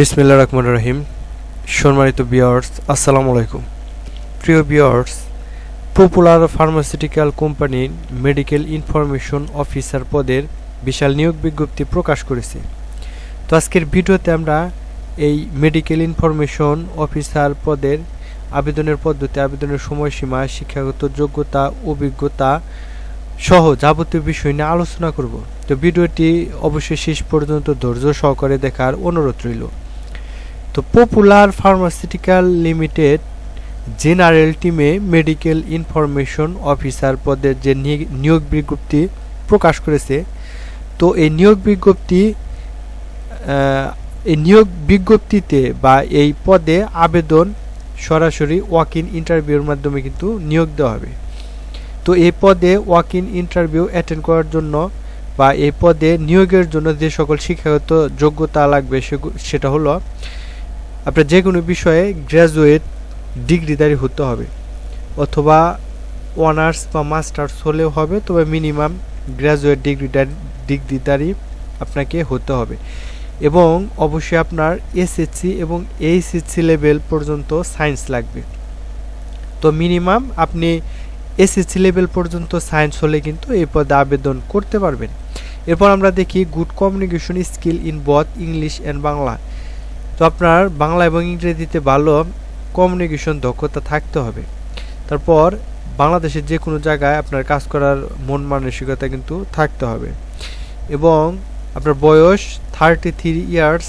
বিসমিল্লা রহমান রহিম। সম্মানিত বিয়ার্স আসসালামু আলাইকুম। প্রিয় বিয়ার্স পপুলার ফার্মাসিউটিক্যাল কোম্পানির মেডিকেল ইনফরমেশন অফিসার পদের বিশাল নিয়োগ বিজ্ঞপ্তি প্রকাশ করেছে। তো আজকের ভিডিওতে আমরা এই মেডিকেল ইনফরমেশন অফিসার পদের আবেদনের পদ্ধতি, আবেদনের সময়সীমা, শিক্ষাগত যোগ্যতা, অভিজ্ঞতা সহ যাবতীয় বিষয় নিয়ে আলোচনা করব। তো ভিডিওটি অবশ্যই শেষ পর্যন্ত ধৈর্য সহকারে দেখার অনুরোধ রইল। তো পপুলার ফার্মাসিউটিক্যাল লিমিটেড জেনারেল টিমে মেডিকেল ইনফরমেশন অফিসার পদের যে নিয়োগ বিজ্ঞপ্তি প্রকাশ করেছে, তো এই নিয়োগ বিজ্ঞপ্তি এই নিয়োগ বিজ্ঞপ্তিতে বা এই পদে আবেদন সরাসরি ওয়াক ইন ইন্টারভিউর মাধ্যমে কিন্তু নিয়োগ দেওয়া হবে। তো এই পদে ওয়াক ইন ইন্টারভিউ অ্যাটেন্ড করার জন্য বা এই পদে নিয়োগের জন্য যে সকল শিক্ষাগত যোগ্যতা লাগবে সেটা হলো আপনার যে কোনো বিষয়ে গ্র্যাজুয়েট ডিগ্রিধারী হতে হবে, অথবা অনার্স বা মাস্টার্স হলেও হবে, তবে মিনিমাম গ্র্যাজুয়েট ডিগ্রিধারী ডিগ্রিধারী আপনাকে হতে হবে। এবং অবশ্যই আপনার এসএসসি এবং এইচএসসি লেভেল পর্যন্ত সায়েন্স লাগবে। তো মিনিমাম আপনি এসএসসি লেভেল পর্যন্ত সায়েন্স হলে কিন্তু এই পদে আবেদন করতে পারবেন। এরপর আমরা দেখি good communication skill in both English and Bangla তো আপনার বাংলা এবং ইংরেজিতে ভালো কমিউনিকেশন দক্ষতা থাকতে হবে। তারপর বাংলাদেশের যে কোনো জায়গায় আপনার কাজ করার মন মানসিকতা কিন্তু থাকতে হবে। এবং আপনার বয়স thirty three years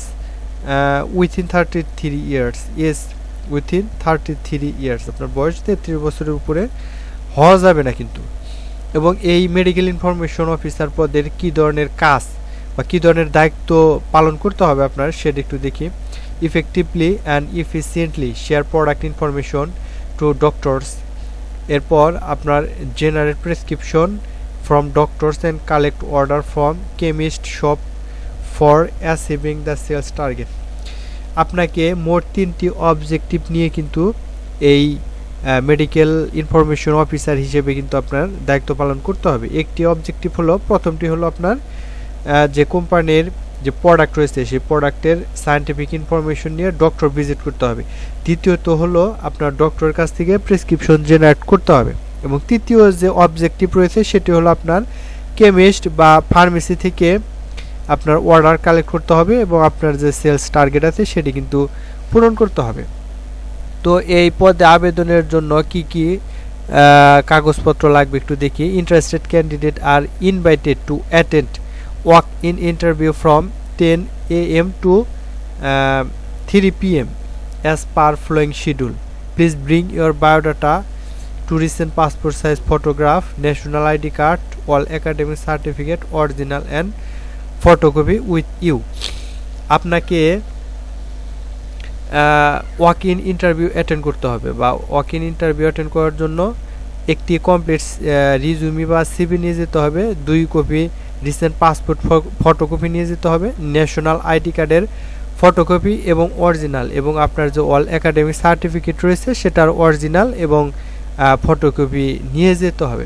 within thirty three years yes within thirty three years আপনার বয়স তেত্রিশ বছরের উপরে হওয়া যাবে না কিন্তু। এবং এই মেডিকেল ইনফরমেশন অফিসার পদের কি ধরনের কাজ বা কী ধরনের দায়িত্ব পালন করতে হবে আপনার সেটা একটু দেখি। Effectively and efficiently share product information to doctors এরপর আপনার general prescription from doctors and collect order from chemist shop for achieving the sales target আপনাকে মোট তিনটি অবজেক্টিভ নিয়ে কিন্তু এই মেডিকেল ইনফরমেশন অফিসার হিসেবে কিন্তু আপনার দায়িত্ব পালন করতে হবে। একটি অবজেক্টিভ হলো, প্রথমটি হলো আপনার যে কোম্পানির যে প্রোডাক্ট রয়েছে, সেই প্রোডাক্টের সায়েন্টিফিক ইনফরমেশন নিয়ে ডক্টর ভিজিট করতে হবে। দ্বিতীয়ত হলো আপনার ডক্টরের কাছ থেকে প্রেসক্রিপশন জেনারেট করতে হবে এবং তৃতীয় যে অবজেক্টিভ রয়েছে, সেটি হলো আপনার কেমিস্ট বা ফার্মেসি থেকে আপনার অর্ডার কালেক্ট করতে হবে এবং আপনার যে সেলস টার্গেট আছে, সেটি কিন্তু পূরণ করতে হবে। তো এই পদে আবেদনের জন্য কি কি কাগজপত্র লাগবে একটু দেখি। Interested candidate are invited to attend walk in interview from ten A M to three P M as per following schedule please bring your biodata two recent passport size photograph national ID card all academic certificate original and photocopy with you আপনাকে walk in interview attend করতে হবে বা walk in interview attend করার জন্য একটি complete resume বা CV নিয়ে যেতে হবে, দুই কপি রিসেন্ট পাসপোর্ট ফটোকপি নিয়ে যেতে হবে। ন্যাশনাল আইডি কার্ডের ফটোকপি এবং অরিজিনাল এবং আপনার যে অল একাডেমিক সার্টিফিকেট রয়েছে সেটার অরিজিনাল এবং ফটোকপি নিয়ে যেতে হবে।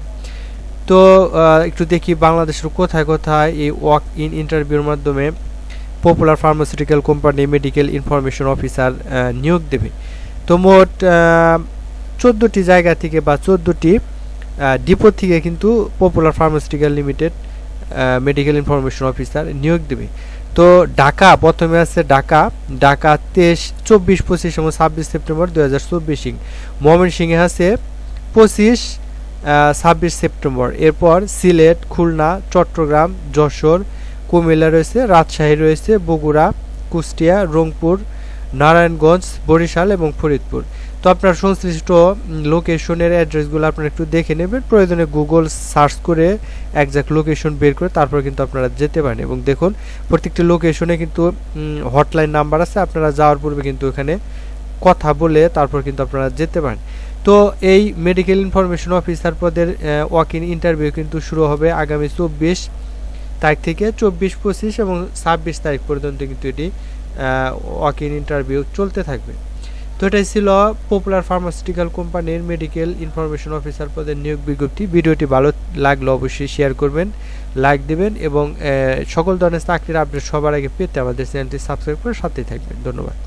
তো একটু দেখি বাংলাদেশের কোথায় কোথায় এই ওয়াক ইন ইন্টারভিউর মাধ্যমে popular pharmaceutical company medical information officer নিয়োগ দেবে। তো মোট চোদ্দোটি জায়গা থেকে বা চোদ্দোটি ডিপো থেকে কিন্তু popular pharmaceutical limited medical information officer নিয়োগ দেবে। তো ঢাকা, প্রথমে আছে ঢাকা। ঢাকা তেইশ, চব্বিশ, পঁচিশ এবং ছাব্বিশ সেপ্টেম্বর দু হাজার চব্বিশ ময়মনসিংহে আছে পঁচিশ ছাব্বিশ সেপ্টেম্বর। এরপর সিলেট, খুলনা, চট্টগ্রাম, যশোর, কুমিল্লা রয়েছে, রাজশাহী রয়েছে, বগুড়া, কুষ্টিয়া, রংপুর, নারায়ণগঞ্জ, বরিশাল এবং ফরিদপুর। তো আপনার সংশ্লিষ্ট লোকেশনের অ্যাড্রেসগুলো আপনারা একটু দেখে নেবেন। প্রয়োজনে গুগল সার্চ করে একজাক্ট লোকেশন বের করে তারপর কিন্তু আপনারা যেতে পারেন। এবং দেখুন, প্রত্যেকটি লোকেশনে কিন্তু হটলাইন নাম্বার আছে। আপনারা যাওয়ার পূর্বে কিন্তু এখানে কথা বলে তারপর কিন্তু আপনারা যেতে পারেন। তো এই মেডিকেল ইনফরমেশন অফিসার পদের ওয়াক ইন ইন্টারভিউ কিন্তু শুরু হবে আগামী চব্বিশ তারিখ থেকে। চব্বিশ, পঁচিশ এবং ছাব্বিশ তারিখ পর্যন্ত কিন্তু এটি ওয়াক ইন ইন্টারভিউ চলতে থাকবে। তো এটাই ছিল পপুলার ফার্মাসিউটিক্যাল কোম্পানির মেডিকেল ইনফরমেশন অফিসার পদের নিয়োগ বিজ্ঞপ্তি। ভিডিওটি ভালো লাগলে অবশ্যই শেয়ার করবেন লাইক দেবেন এবং সকল ধরনের চাকরির আপডেট সবার আগে পেতে আমাদের চ্যানেলটি সাবস্ক্রাইব করে সাথেই থাকবেন। ধন্যবাদ।